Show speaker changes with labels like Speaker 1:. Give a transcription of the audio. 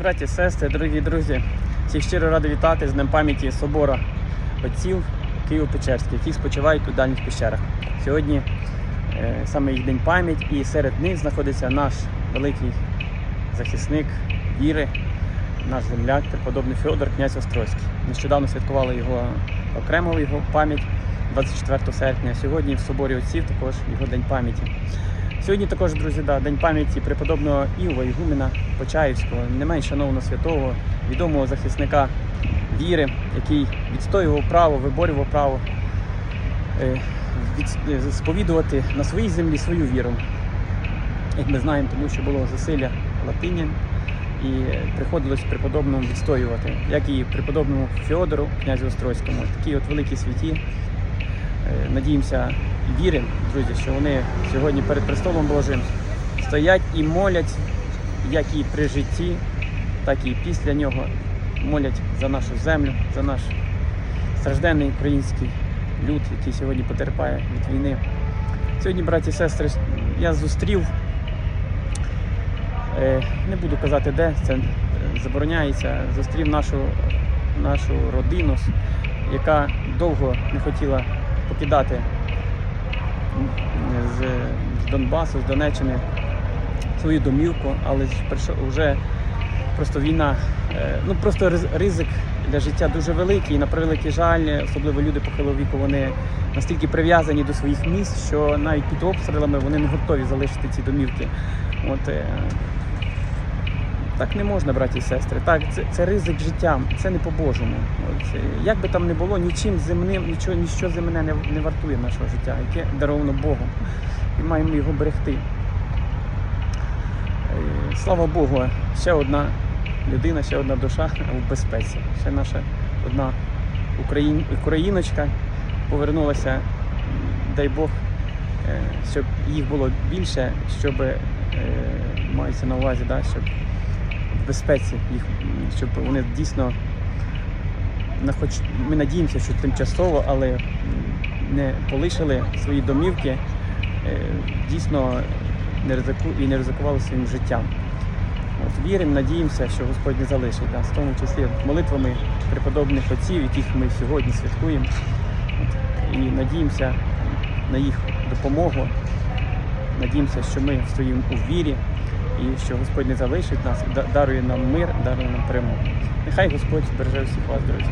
Speaker 1: Браті, сестри, дорогі друзі, всіх щиро радий вітати з Днем пам'яті собора отців Києво-Печерських, які спочивають у дальніх пещерах. Сьогодні е, саме їх день пам'ять, і серед них знаходиться наш великий захисник віри, наш земляк, преподобний Федор, князь Острозький. Нещодавно святкували його окремо його пам'ять 24 серпня. Сьогодні в соборі отців також його день пам'яті. Сьогодні також, друзі, да, день пам'яті преподобного Іова Ігумена Почаївського, не менш шановного святого, відомого захисника віри, який відстоював право, виборював право е, від- е, сповідувати на своїй землі свою віру. Як ми знаємо, тому що було засилля латинян і приходилось преподобному відстоювати, як і преподобному Феодору, князю Острозькому. Такі от великі святі. Е, Надіємося віримо, друзі, що вони сьогодні перед престолом Божим стоять і молять, як і при житті, так і після нього. Молять за нашу землю, за наш стражденний український люд, який сьогодні потерпає від війни. Сьогодні, браті і сестри, я зустрів, е, не буду казати де, це забороняється, зустрів нашу, нашу родину, яка довго не хотіла покидати з, з Донбасу, з Донеччини свою домівку, але вже просто війна, е, ну просто ризик для життя дуже великий. На превеликий жаль, особливо люди похилого віку, вони настільки прив'язані до своїх міст, що навіть під обстрілами вони не готові залишити ці домівки. От, е, так не можна, браті і сестри. Так, це, це ризик життя, це не по-божому. Е, як би там не було, нічим земним, нічого, ніщо земне не, не вартує нашого життя, яке даровано Богом. І маємо його берегти. Е, Слава Богу, ще одна людина, ще одна душа в безпеці. Ще наша одна Україн, україночка повернулася, дай Бог, е, щоб їх було більше, щоб мається на увазі, да, щоб в безпеці їх, щоб вони дійсно хоч ми надіємося, що тимчасово, але не полишили свої домівки, е, дійсно не ризику і не ризикували своїм життям. От, віримо, надіємося, що Господь не залишить нас, в тому числі молитвами преподобних отців, яких ми сьогодні святкуємо. От, і надіємося на їх допомогу. Надіємося, що ми стоїмо у вірі і що Господь не залишить нас, да- дарує нам мир, дарує нам перемогу. Нехай Господь збереже всіх вас, друзі.